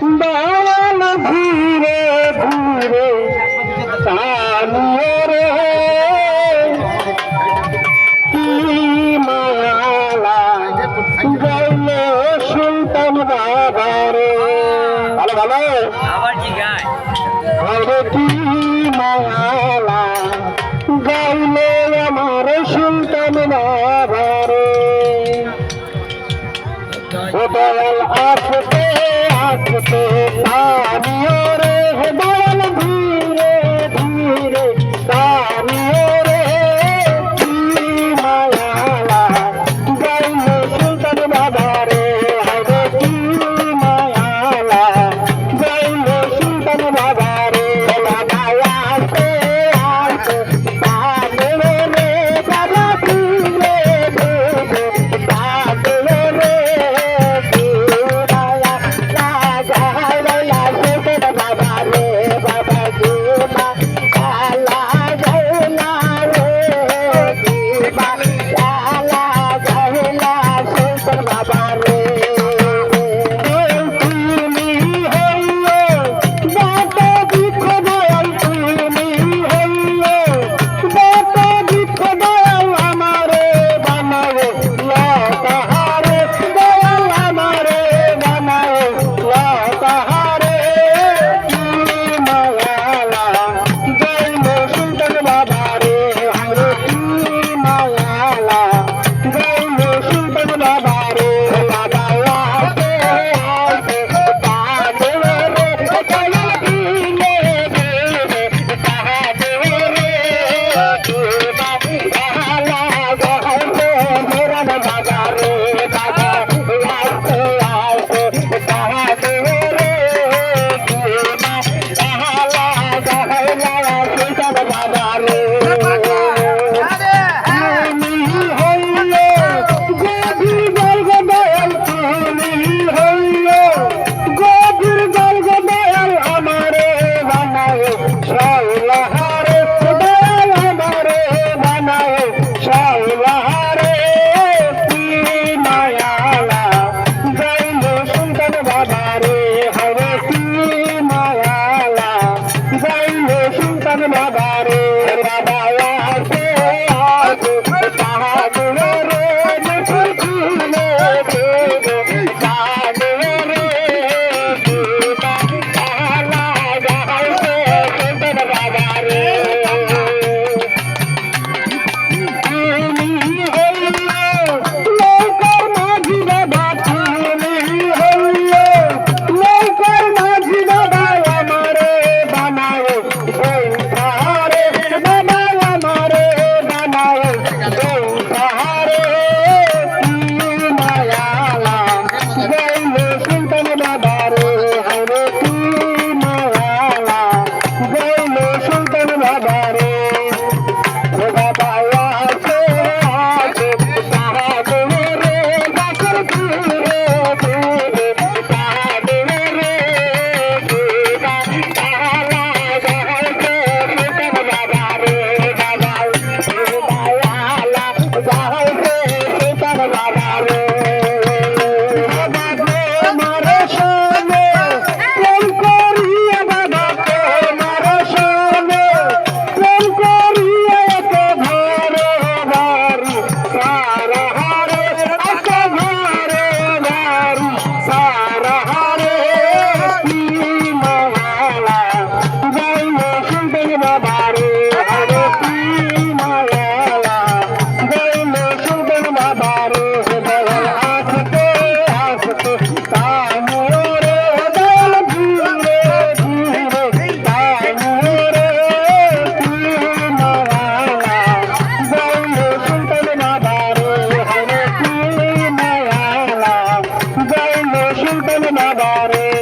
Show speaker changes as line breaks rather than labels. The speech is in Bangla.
দয়াল ধীরে ধীরে টানিয়ে রে কি মালা গাইল শুনতাম বাবা রে ভালো ভালো।
আবার কি গায়?
আরে কি মালা গাইল আমার শুনতাম বাবা রে দয়াল আসতে কত পানীয় রে হবা Sahara. বাবারে